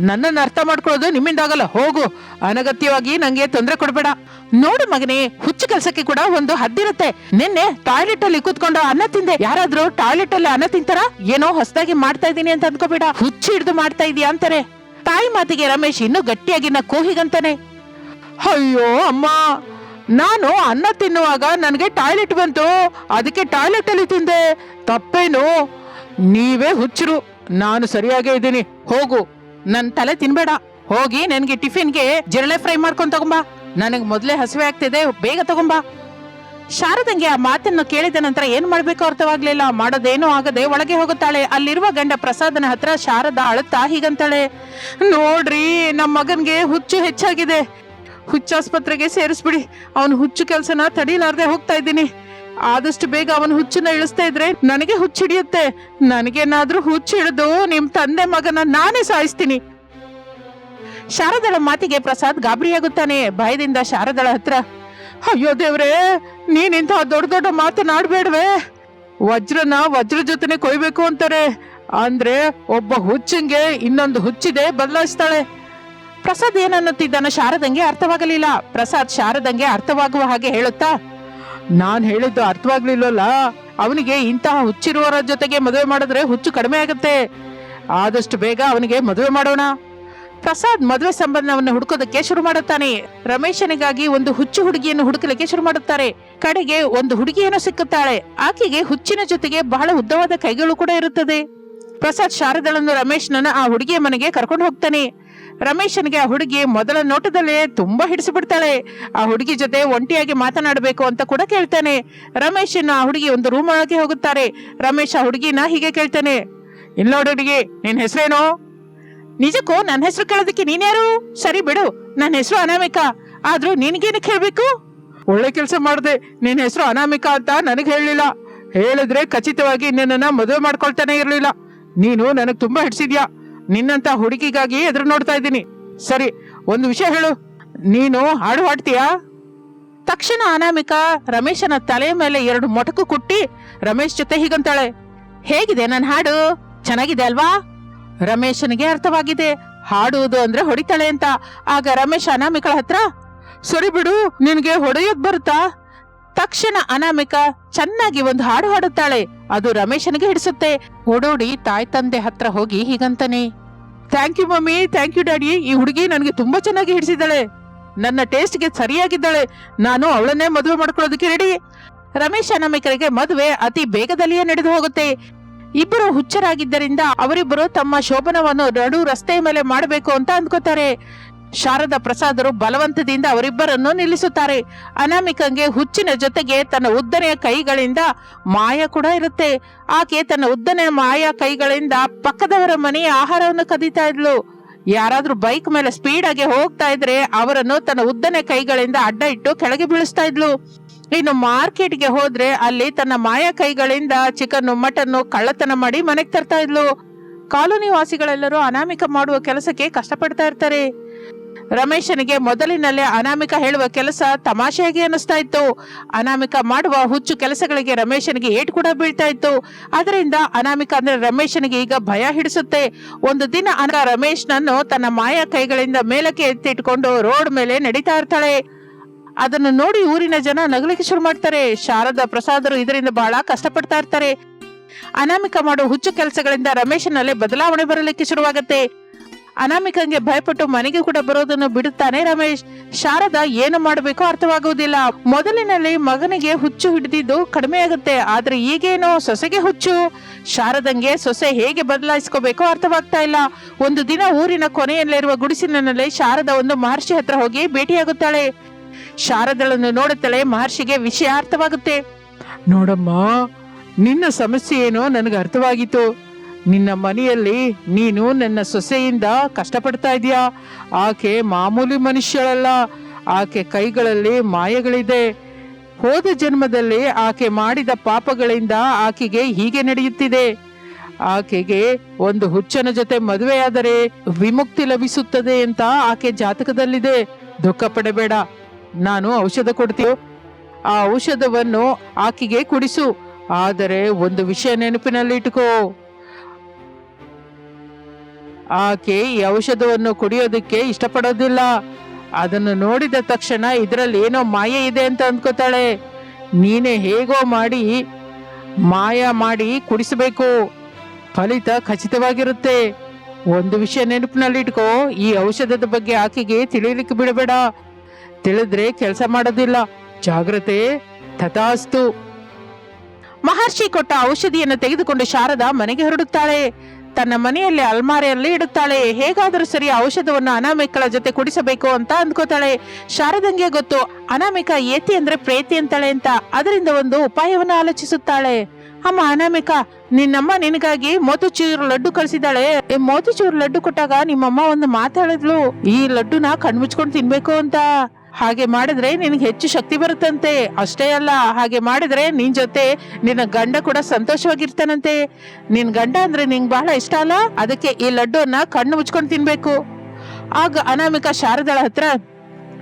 Speaker 1: ನನ್ನನ್ನು ಅರ್ಥ ಮಾಡ್ಕೊಳ್ಳೋದು ನಿಮ್ಮಿಂದಾಗಲ್ಲ ಹೋಗು. ಅನಗತ್ಯವಾಗಿ ನಂಗೆ ತೊಂದರೆ ಕೊಡಬೇಡ. ನೋಡು ಮಗನೇ, ಹುಚ್ಚು ಕೆಲಸಕ್ಕೆ ಕೂಡ ಒಂದು ಹದ್ದಿರುತ್ತೆ. ನಿನ್ನೆ ಟಾಯ್ಲೆಟ್ ಅಲ್ಲಿ ಕೂತ್ಕೊಂಡು ಅನ್ನ ತಿಂದೆ. ಯಾರಾದ್ರೂ ಟಾಯ್ಲೆಟ್ ಅಲ್ಲಿ ಅನ್ನ ತಿಂತಾರ? ಏನೋ ಹೊಸದಾಗಿ ಮಾಡ್ತಾ ಇದೀನಿ ಅಂತ ಅನ್ಕೋಬೇಡ. ಹುಚ್ಚು ಹಿಡಿದು ಮಾಡ್ತಾ ಇದೀಯಾ ಅಂತಾರೆ ತಾಯಿ ಮಾತಿಗೆ ರಮೇಶ್ ಇನ್ನೂ ಗಟ್ಟಿಯಾಗಿ ನಾ ಕೋಹಿಗಂತಾನೆ ಅಯ್ಯೋ ಅಮ್ಮ, ನಾನು ಅನ್ನ ತಿನ್ನುವಾಗ ನನಗೆ ಟಾಯ್ಲೆಟ್ ಬಂತು. ಅದಕ್ಕೆ ಟಾಯ್ಲೆಟ್ ಅಲ್ಲಿ ತಿಂದೆ. ತಪ್ಪೇನು? ನೀವೇ ಹುಚ್ಚರು. ನಾನು ಸರಿಯಾಗೇ ಇದ್ದೀನಿ. ಹೋಗು. ನನ್ ತಲೆ ತಿನ್ಬೇಡ. ಹೋಗಿ ನನ್ಗೆ ಟಿಫಿನ್ಗೆ ಜಿರಳೆ ಫ್ರೈ ಮಾಡ್ಕೊಂಡ್ ತಗೊಂಬಾ. ನನಗ್ ಮೊದ್ಲೇ ಹಸಿವೆ ಆಗ್ತಿದೆ, ಬೇಗ ತಗೊಂಬಾ. ಶಾರದಂಗೆ ಆ ಮಾತನ್ನು ಕೇಳಿದ ನಂತರ ಏನ್ ಮಾಡ್ಬೇಕು ಅರ್ಥವಾಗ್ಲಿಲ್ಲ. ಮಾಡೋದೇನೂ ಆಗದೆ ಒಳಗೆ ಹೋಗುತ್ತಾಳೆ. ಅಲ್ಲಿರುವ ಗಂಡ ಪ್ರಸಾದನ ಹತ್ರ ಶಾರದಾ ಅಳುತ್ತಾ ಹೀಗಂತಾಳೆ. ನೋಡ್ರಿ ನಮ್ಮ ಮಗನ್ಗೆ ಹುಚ್ಚು ಹೆಚ್ಚಾಗಿದೆ. ಹುಚ್ಚಾಸ್ಪತ್ರೆಗೆ ಸೇರಿಸ್ಬಿಡಿ. ಅವನು ಹುಚ್ಚು ಕೆಲಸನ ತಡೀಲಾರ್ದೆ ಹೋಗ್ತಾ ಇದ್ದೀನಿ. ಆದಷ್ಟು ಬೇಗ ಅವನ ಹುಚ್ಚನ್ನ ಇಳಿಸ್ತಾ ಇದ್ರೆ ನನಗೆ ಹುಚ್ಚಿಡಿಯುತ್ತೆ. ನನಗೇನಾದ್ರೂ ಹುಚ್ಚು ಹಿಡಿದು ನಿಮ್ ತಂದೆ ಮಗನ ನಾನೇ ಸಾಯಿಸ್ತೀನಿ. ಶಾರದಳ ಮಾತಿಗೆ ಪ್ರಸಾದ್ ಗಾಬರಿಯಾಗುತ್ತಾನೆ. ಭಯದಿಂದ ಶಾರದಳ ಹತ್ರ, ಅಯ್ಯೋ ದೇವ್ರೇ ನೀನಿಂತಹ ದೊಡ್ಡ ದೊಡ್ಡ ಮಾತನಾಡ್ಬೇಡ್ವೆ. ವಜ್ರನ ವಜ್ರ ಜೊತೆನೆ ಕೊಯ್ಬೇಕು ಅಂತಾರೆ. ಅಂದ್ರೆ ಒಬ್ಬ ಹುಚ್ಚಂಗೆ ಇನ್ನೊಂದು ಹುಚ್ಚಿದೆ ಬದಲಾಯಿಸ್ತಾಳೆ. ಪ್ರಸಾದ್ ಏನನ್ನುತ್ತಿದ್ದಾನ ಶಾರದಂಗೆ ಅರ್ಥವಾಗಲಿಲ್ಲ. ಪ್ರಸಾದ್ ಶಾರದಂಗೆ ಅರ್ಥವಾಗುವ ಹಾಗೆ ಹೇಳುತ್ತಾ ನಾನ್ ಹೇಳಿದ್ದು ಅರ್ಥವಾಗ್ಲಿಲ್ಲಲ್ಲ. ಅವನಿಗೆ ಇಂತಹ ಹುಚ್ಚಿರುವವರ ಜೊತೆಗೆ ಮದುವೆ ಮಾಡಿದ್ರೆ ಹುಚ್ಚು ಕಡಿಮೆ ಆಗುತ್ತೆ. ಆದಷ್ಟು ಬೇಗ ಅವನಿಗೆ ಮದುವೆ ಮಾಡೋಣ. ಪ್ರಸಾದ್ ಮದುವೆ ಸಂಬಂಧವನ್ನು ಹುಡುಕೋದಕ್ಕೆ ಶುರು ಮಾಡುತ್ತಾನೆ. ರಮೇಶನಿಗಾಗಿ ಒಂದು ಹುಚ್ಚು ಹುಡುಗಿಯನ್ನು ಹುಡುಕಲಿಕ್ಕೆ ಶುರು ಮಾಡುತ್ತಾರೆ. ಕಡೆಗೆ ಒಂದು ಹುಡುಗಿಯನ್ನು ಸಿಕ್ಕುತ್ತಾಳೆ. ಆಕೆಗೆ ಹುಚ್ಚಿನ ಜೊತೆಗೆ ಬಹಳ ಉದ್ದವಾದ ಕೈಗಳು ಕೂಡ ಇರುತ್ತದೆ. ಪ್ರಸಾದ್ ಶಾರದಳನ್ನು ರಮೇಶ್ನನ್ನು ಆ ಹುಡುಗಿಯ ಮನೆಗೆ ಕರ್ಕೊಂಡು ಹೋಗ್ತಾನೆ. ರಮೇಶನಿಗೆ ಆ ಹುಡುಗಿ ಮೊದಲ ನೋಟದಲ್ಲೇ ತುಂಬಾ ಹಿಡಿಸಿಬಿಡ್ತಾಳೆ. ಆ ಹುಡುಗಿ ಜೊತೆ ಒಂಟಿಯಾಗಿ ಮಾತನಾಡಬೇಕು ಅಂತ ಕೂಡ ಕೇಳ್ತಾನೆ. ರಮೇಶ್ ಆ ಹುಡುಗಿ ಒಂದು ರೂಮ್ ಒಳಗೆ ಹೋಗುತ್ತಾರೆ. ರಮೇಶ್ ಆ ಹುಡುಗಿನ ಹೀಗೆ ಕೇಳ್ತಾನೆ, ಇಲ್ಲ ಹುಡುಗಿ, ನಿನ್ ಹೆಸರೇನು? ನಿಜಕ್ಕೂ ನನ್ನ ಹೆಸರು ಕೇಳೋದಕ್ಕೆ ನೀನ್ಯಾರು ಸರಿ ಬಿಡು ನನ್ನ ಹೆಸರು ಅನಾಮಿಕಾ. ಆದ್ರೂ ನಿನಗೇನಕ್ಕೆ ಹೇಳ್ಬೇಕು ಒಳ್ಳೆ ಕೆಲಸ ಮಾಡಿದೆ ನಿನ್ನ ಹೆಸರು ಅನಾಮಿಕಾ ಅಂತ ನನಗೆ ಹೇಳಲಿಲ್ಲ. ಹೇಳಿದ್ರೆ ಖಚಿತವಾಗಿ ನಿನ್ನನ್ನ ಮದುವೆ ಮಾಡ್ಕೊಳ್ತಾನೆ ಇರಲಿಲ್ಲ. ನೀನು ನನಗೆ ತುಂಬಾ ಹಿಡ್ಸಿದ್ಯಾ? ನಿನ್ನಂತ ಹುಡುಗಿಗಾಗಿ ಎದುರು ನೋಡ್ತಾ ಇದ್ದೀನಿ. ಸರಿ, ಒಂದು ವಿಷಯ ಹೇಳು. ನೀನು ಹಾಡು ಹಾಡ್ತೀಯಾ? ತಕ್ಷಣ ಅನಾಮಿಕಾ ರಮೇಶನ ತಲೆಯ ಮೇಲೆ ಎರಡು ಮೊಟಕು ಕುಟ್ಟಿ ರಮೇಶ್ ಜೊತೆ ಹೀಗಂತಾಳೆ. ಹೇಗಿದೆ ನನ್ನ ಹಾಡು? ಚೆನ್ನಾಗಿದೆ ಅಲ್ವಾ? ರಮೇಶನಿಗೆ ಅರ್ಥವಾಗಿದೆ. ಹಾಡುವುದು ಅಂದ್ರೆ ಹೊಡಿತಾಳೆ ಅಂತ. ಆಗ ರಮೇಶ್ ಅನಾಮಿಕಳ ಹತ್ರ, ಸರಿ ಬಿಡು, ನಿನಗೆ ಹೊಡೆಯೋದ್ ಬರುತ್ತಾ? ತಕ್ಷಣ ಅನಾಮಿಕಾ ಚೆನ್ನಾಗಿ ಒಂದು ಹಾಡು ಹಾಡುತ್ತಾಳೆ. ಅದು ರಮೇಶನಿಗೆ ಹಿಡಿಸುತ್ತೆ. ಓಡೋಡಿ ತಾಯಿ ತಂದೆ ಹತ್ರ ಹೋಗಿ ಹೀಗಂತಾನೆ. Thank you mummy. Thank you daddy. ಈ ಹುಡುಗಿ ನನಗೆ ತುಂಬಾ ಚೆನ್ನಾಗಿ ಹಿಡಿಸಿದ್ದಾಳೆ. ನನ್ನ ಟೇಸ್ಟ್ಗೆ ಸರಿಯಾಗಿದ್ದಾಳೆ. ನಾನು ಅವಳನ್ನೇ ಮದುವೆ ಮಾಡ್ಕೊಳ್ಳೋದಕ್ಕೆ ರೆಡಿ ರಮೇಶ್ ಅನಾಮಿಕರಿಗೆ ಮದುವೆ ಅತಿ ಬೇಗದಲ್ಲಿಯೇ ನಡೆದು ಹೋಗುತ್ತೆ. ಇಬ್ಬರು ಹುಚ್ಚರಾಗಿದ್ದರಿಂದ ಅವರಿಬ್ಬರು ತಮ್ಮ ಶೋಭನವನ್ನು ನಡು ರಸ್ತೆಯ ಮೇಲೆ ಮಾಡಬೇಕು ಅಂತ ಅಂದ್ಕೋತಾರೆ. ಶಾರದಾ ಪ್ರಸಾದರು ಬಲವಂತದಿಂದ ಅವರಿಬ್ಬರನ್ನು ನಿಲ್ಲಿಸುತ್ತಾರೆ. ಅನಾಮಿಕಂಗೆ ಹುಚ್ಚಿನ ಜೊತೆಗೆ ತನ್ನ ಉದ್ದನೆಯ ಕೈಗಳಿಂದ ಮಾಯ ಕೂಡ ಇರುತ್ತೆ. ಆಕೆ ತನ್ನ ಉದ್ದನೆಯ ಮಾಯ ಕೈಗಳಿಂದ ಪಕ್ಕದವರ ಮನೆಯ ಆಹಾರವನ್ನು ಕದೀತಾ ಇದ್ಲು. ಯಾರಾದ್ರೂ ಬೈಕ್ ಮೇಲೆ ಸ್ಪೀಡ್ ಆಗಿ ಹೋಗ್ತಾ ಇದ್ರೆ ಅವರನ್ನು ತನ್ನ ಉದ್ದನೆ ಕೈಗಳಿಂದ ಅಡ್ಡ ಇಟ್ಟು ಕೆಳಗೆ ಬೀಳಿಸ್ತಾ ಇದ್ಲು. ಇನ್ನು ಮಾರ್ಕೆಟ್ಗೆ ಹೋದ್ರೆ ಅಲ್ಲಿ ತನ್ನ ಮಾಯ ಕೈಗಳಿಂದ ಚಿಕನ್ ಮಟನ್ ಕಳ್ಳತನ ಮಾಡಿ ಮನೆಗೆ ತರ್ತಾ ಇದ್ಲು. ಕಾಲೋನಿ ವಾಸಿಗಳೆಲ್ಲರೂ ಅನಾಮಿಕ ಮಾಡುವ ಕೆಲಸಕ್ಕೆ ಕಷ್ಟಪಡ್ತಾ ಇರ್ತಾರೆ. ರಮೇಶನಿಗೆ ಮೊದಲಿನಲ್ಲೇ ಅನಾಮಿಕ ಹೇಳುವ ಕೆಲಸ ತಮಾಷೆಯಾಗಿ ಅನಿಸ್ತಾ ಇತ್ತು. ಅನಾಮಿಕ ಮಾಡುವ ಹುಚ್ಚು ಕೆಲಸಗಳಿಗೆ ರಮೇಶನಿಗೆ ಏಟು ಕೂಡ ಬೀಳ್ತಾ ಇತ್ತು. ಅದರಿಂದ ಅನಾಮಿಕ ಅಂದ್ರೆ ರಮೇಶನಿಗೆ ಈಗ ಭಯ ಹಿಡಿಸುತ್ತೆ. ಒಂದು ದಿನ ಅನ ರಮೇಶ್ನನ್ನು ತನ್ನ ಮಾಯ ಕೈಗಳಿಂದ ಮೇಲಕ್ಕೆ ಎತ್ತಿಟ್ಕೊಂಡು ರೋಡ್ ಮೇಲೆ ನಡೀತಾ ಇರ್ತಾಳೆ. ಅದನ್ನು ನೋಡಿ ಊರಿನ ಜನ ನಗಲಿಕ್ಕೆ ಶುರು ಮಾಡ್ತಾರೆ. ಶಾರದಾ ಪ್ರಸಾದರು ಇದರಿಂದ ಬಹಳ ಕಷ್ಟಪಡ್ತಾ ಇರ್ತಾರೆ. ಅನಾಮಿಕ ಮಾಡುವ ಹುಚ್ಚು ಕೆಲಸಗಳಿಂದ ರಮೇಶನಲ್ಲಿ ಬದಲಾವಣೆ ಬರಲಿಕ್ಕೆ ಶುರುವಾಗತ್ತೆ. ಅನಾಮಿಕಂಗೆ ಭಯಪಟ್ಟು ಮನೆಗೆ ಕೂಡ ಬರೋದನ್ನು ಬಿಡುತ್ತಾನೆ ರಮೇಶ್. ಶಾರದಾ ಏನು ಮಾಡಬೇಕು ಅರ್ಥವಾಗುವುದಿಲ್ಲ. ಮೊದಲಿನಲ್ಲಿ ಮಗನಿಗೆ ಹುಚ್ಚು ಹಿಡಿದಿದ್ದು ಕಡಿಮೆ ಆಗುತ್ತೆ. ಆದ್ರೆ ಈಗೇನೋ? ಸೊಸೆಗೆ ಹುಚ್ಚು. ಶಾರದಂಗೆ ಸೊಸೆ ಹೇಗೆ ಬದಲಾಯಿಸ್ಕೋಬೇಕು ಅರ್ಥವಾಗ್ತಾ ಇಲ್ಲ. ಒಂದು ದಿನ ಊರಿನ ಕೊನೆಯಲ್ಲಿರುವ ಗುಡಿಸಿನಲ್ಲಿ ಶಾರದ ಒಂದು ಮಹರ್ಷಿ ಹತ್ರ ಹೋಗಿ ಭೇಟಿಯಾಗುತ್ತಾಳೆ. ಶಾರದಳನ್ನು ನೋಡುತ್ತಾಳೆ ಮಹರ್ಷಿಗೆ ವಿಷಯ ಅರ್ಥವಾಗುತ್ತೆ. ನೋಡಮ್ಮ, ನಿನ್ನ ಸಮಸ್ಯೆ ಏನೋ ನನಗೆ ಅರ್ಥವಾಗಿತ್ತು. ನಿನ್ನ ಮನೆಯಲ್ಲಿ ನೀನು ನನ್ನ ಸೊಸೆಯಿಂದ ಕಷ್ಟಪಡ್ತಾ ಇದೀಯಾ? ಆಕೆ ಮಾಮೂಲಿ ಮನುಷ್ಯಳಲ್ಲ. ಆಕೆ ಕೈಗಳಲ್ಲಿ ಮಾಯಗಳಿದೆ. ಹೋದ ಜನ್ಮದಲ್ಲಿ ಆಕೆ ಮಾಡಿದ ಪಾಪಗಳಿಂದ ಆಕೆಗೆ ಹೀಗೆ ನಡೆಯುತ್ತಿದೆ. ಆಕೆಗೆ ಒಂದು ಹುಚ್ಚನ ಜೊತೆ ಮದುವೆಯಾದರೆ ವಿಮುಕ್ತಿ ಲಭಿಸುತ್ತದೆ ಅಂತ ಆಕೆ ಜಾತಕದಲ್ಲಿದೆ. ದುಃಖ ಪಡಬೇಡ. ನಾನು ಔಷಧ ಕೊಡ್ತೀವಿ ಆ ಔಷಧವನ್ನು ಆಕೆಗೆ ಕುಡಿಸು. ಆದರೆ ಒಂದು ವಿಷಯ ನೆನಪಿನಲ್ಲಿ ಇಟ್ಕೋ ಆಕೆ ಈ ಔಷಧವನ್ನು ಕುಡಿಯೋದಕ್ಕೆ ಇಷ್ಟಪಡೋದಿಲ್ಲ. ಅದನ್ನು ನೋಡಿದ ತಕ್ಷಣ ಇದರಲ್ಲಿ ಏನೋ ಮಾಯೆ ಇದೆ ಅಂತ ಅಂದ್ಕೋತಾಳೆ. ನೀನೆ ಹೇಗೋ ಮಾಡಿ ಮಾಯ ಮಾಡಿ ಕುಡಿಸಬೇಕು. ಫಲಿತ ಖಚಿತವಾಗಿರುತ್ತೆ. ಒಂದು ವಿಷಯ ನೆನಪಿನಲ್ಲಿ ಇಟ್ಕೋ, ಈ ಔಷಧದ ಬಗ್ಗೆ ಆಕೆಗೆ ತಿಳಿಲಿಕ್ಕೆ ಬಿಡಬೇಡ. ತಿಳಿದ್ರೆ ಕೆಲಸ ಮಾಡೋದಿಲ್ಲ. ಜಾಗ್ರತೆ, ತಥಾಸ್ತು. ಮಹರ್ಷಿ ಕೊಟ್ಟ ಔಷಧಿಯನ್ನು ತೆಗೆದುಕೊಂಡು ಶಾರದಾ ಮನೆಗೆ ಹೊರಡುತ್ತಾಳೆ. ತನ್ನ ಮನೆಯಲ್ಲಿ ಅಲ್ಮಾರಿಯಲ್ಲಿ ಇಡುತ್ತಾಳೆ. ಹೇಗಾದರೂ ಸರಿ ಔಷಧವನ್ನು ಅನಾಮಿಕಳ ಜೊತೆ ಕುಡಿಸಬೇಕು ಅಂತ ಅಂದ್ಕೋತಾಳೆ. ಶಾರದಂಗೆ ಗೊತ್ತು, ಅನಾಮಿಕ ಏತಿ ಅಂದ್ರೆ ಪ್ರೇತಿ ಅಂತಾಳೆ ಅಂತ. ಅದರಿಂದ ಒಂದು ಉಪಾಯವನ್ನು ಆಲೋಚಿಸುತ್ತಾಳೆ. ಅಮ್ಮ ಅನಾಮಿಕ, ನಿನ್ನಮ್ಮ ನಿನಗಾಗಿ ಮೋತಿಚೂರು ಲಡ್ಡು ಕಳಿಸಿದಾಳೆ ಮೋತಿಚೂರು ಲಡ್ಡು ಕೊಟ್ಟಾಗ ನಿಮ್ಮಮ್ಮ ಒಂದು ಮಾತಾಡಿದ್ಲು ಈ ಲಡ್ಡುನ ಕಣ್ಮುಚ್ಕೊಂಡು ತಿನ್ಬೇಕು ಅಂತ. ಹಾಗೆ ಮಾಡಿದ್ರೆ ನಿನಗೆ ಹೆಚ್ಚು ಶಕ್ತಿ ಬರುತ್ತಂತೆ. ಅಷ್ಟೇ ಅಲ್ಲ, ಹಾಗೆ ಮಾಡಿದ್ರೆ ನಿನ್ ಜೊತೆ ನಿನ್ನ ಗಂಡ ಕೂಡ ಸಂತೋಷವಾಗಿರ್ತಾನಂತೆ. ನಿನ್ ಗಂಡ ಅಂದ್ರೆ ನಿಂಗೆ ಬಹಳ ಇಷ್ಟ ಅಲ್ಲ? ಅದಕ್ಕೆ ಈ ಲಡ್ಡುನ ಕಣ್ಣು ಮುಚ್ಕೊಂಡು ತಿನ್ಬೇಕು. ಆಗ ಅನಾಮಿಕ ಶಾರದಳ ಹತ್ರ,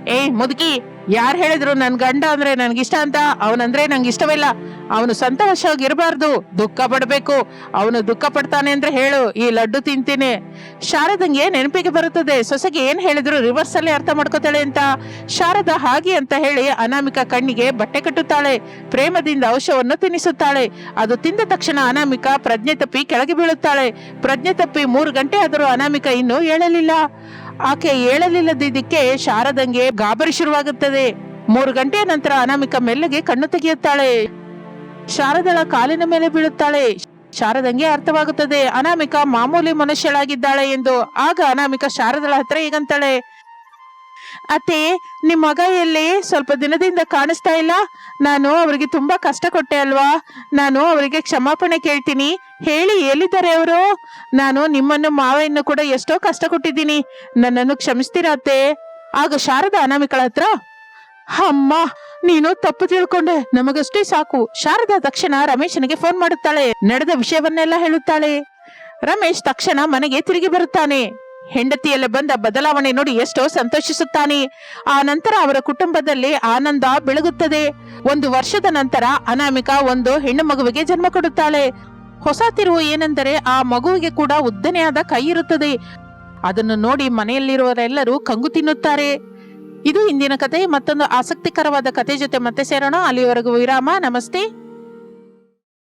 Speaker 1: ಏಯ್ ಮುದುಕಿ ಯಾರು ಹೇಳಿದ್ರು ನನ್ನ ಗಂಡ ಅಂದ್ರೆ ನನ್ಗಿಷ್ಟ ಅಂತ ಅವನಂದ್ರೆ ನಂಗೆ ಇಷ್ಟವಿಲ್ಲ ಅವನು ಸಂತೋಷವಾಗಿರಬಾರ್ದು, ದುಃಖ ಪಡಬೇಕು. ಅವನು ದುಃಖ ಪಡ್ತಾನೆ ಅಂದ್ರೆ ಹೇಳು, ಈ ಲಡ್ಡು ತಿಂತೀನಿ. ಶಾರದಂಗೆ ನೆನಪಿಗೆ ಬರುತ್ತದೆ, ಸೊಸೆಗೆ ಏನ್ ಹೇಳಿದ್ರು ರಿವರ್ಸ್ ಅಲ್ಲಿ ಅರ್ಥ ಮಾಡ್ಕೋತಾಳೆ ಅಂತ. ಶಾರದ ಹಾಗೆ ಅಂತ ಹೇಳಿ ಅನಾಮಿಕ ಕಣ್ಣಿಗೆ ಬಟ್ಟೆ ಕಟ್ಟುತ್ತಾಳೆ, ಪ್ರೇಮದಿಂದ ಔಷಧವನ್ನು ತಿನ್ನಿಸುತ್ತಾಳೆ. ಅದು ತಿಂದ ತಕ್ಷಣ ಅನಾಮಿಕ ಪ್ರಜ್ಞೆ ತಪ್ಪಿ ಕೆಳಗೆ ಬೀಳುತ್ತಾಳೆ. ಪ್ರಜ್ಞೆ ತಪ್ಪಿ ಮೂರು ಗಂಟೆ ಆದರೂ ಅನಾಮಿಕ ಇನ್ನೂ ಏಳಲಿಲ್ಲ. ಆಕೆ ಹೇಳಲಿಲ್ಲದಿದ್ದಕ್ಕೆ ಶಾರದಂಗೆ ಗಾಬರಿ ಶುರುವಾಗುತ್ತದೆ. ಮೂರು ಗಂಟೆಯ ನಂತರ ಅನಾಮಿಕ ಮೆಲ್ಲಗೆ ಕಣ್ಣು ತೆಗೆಯುತ್ತಾಳೆ. ಶಾರದಳ ಕಾಲಿನ ಮೇಲೆ ಬೀಳುತ್ತಾಳೆ. ಶಾರದಂಗೆ ಅರ್ಥವಾಗುತ್ತದೆ, ಅನಾಮಿಕ ಮಾಮೂಲಿ ಮನುಷ್ಯಳಾಗಿದ್ದಾಳೆ ಎಂದು. ಆಗ ಅನಾಮಿಕ ಶಾರದಳ ಹತ್ರ ಈಗಂತಾಳೆ ಅತ್ತೆ ನಿಮ್ಮ ಮಗ ಎಲ್ಲಿ? ಸ್ವಲ್ಪ ದಿನದಿಂದ ಕಾಣಿಸ್ತಾ ಇಲ್ಲ. ನಾನು ಅವರಿಗೆ ತುಂಬಾ ಕಷ್ಟ ಕೊಟ್ಟೆ ಅಲ್ವಾ? ನಾನು ಅವರಿಗೆ ಕ್ಷಮಾಪಣೆ ಕೇಳ್ತೀನಿ. ಹೇಳಿ, ಎಲ್ಲಿದ್ದಾರೆ ಅವರು? ನಾನು ನಿಮ್ಮನ್ನು ಮಾವೆಯನ್ನು ಕೂಡ ಎಷ್ಟೋ ಕಷ್ಟ ಕೊಟ್ಟಿದ್ದೀನಿ ನನ್ನನ್ನು ಕ್ಷಮಿಸ್ತೀರಾ ಅತ್ತೆ? ಆಗ ಶಾರದ ಅನಾಮಿಕಳ ಹತ್ರ, ಅಮ್ಮ, ನೀನು ತಪ್ಪು ತಿಳ್ಕೊಂಡೆ. ನಮಗಷ್ಟೇ ಸಾಕು. ಶಾರದಾ ತಕ್ಷಣ ರಮೇಶನಿಗೆ ಫೋನ್ ಮಾಡುತ್ತಾಳೆ. ನಡೆದ ವಿಷಯವನ್ನೆಲ್ಲ ಹೇಳುತ್ತಾಳೆ. ರಮೇಶ್ ತಕ್ಷಣ ಮನೆಗೆ ತಿರುಗಿ ಬರುತ್ತಾನೆ. ಹೆಂಡತಿಯಲ್ಲಿ ಬಂದ ಬದಲಾವಣೆ ನೋಡಿ ಎಷ್ಟೋ ಸಂತೋಷಿಸುತ್ತಾನೆ. ಆ ನಂತರ ಅವರ ಕುಟುಂಬದಲ್ಲಿ ಆನಂದ ಬೆಳಗುತ್ತದೆ. ಒಂದು ವರ್ಷದ ನಂತರ ಅನಾಮಿಕ ಒಂದು ಹೆಣ್ಣು ಮಗುವಿಗೆ ಜನ್ಮ ಕೊಡುತ್ತಾಳೆ. ಹೊಸ ತಿರುವು ಏನೆಂದರೆ ಆ ಮಗುವಿಗೆ ಕೂಡ ಉದ್ದನೆಯಾದ ಕೈ ಇರುತ್ತದೆ. ಅದನ್ನು ನೋಡಿ ಮನೆಯಲ್ಲಿರುವವರೆಲ್ಲರೂ ಕಂಗು ತಿನ್ನುತ್ತಾರೆ. ಇದು ಇಂದಿನ ಕತೆ, ಮತ್ತೊಂದು ಆಸಕ್ತಿಕರವಾದ ಕತೆ ಜೊತೆ ಮತ್ತೆ ಸೇರೋಣ. ಅಲ್ಲಿವರೆಗೂ ವಿರಾಮ, ನಮಸ್ತೆ.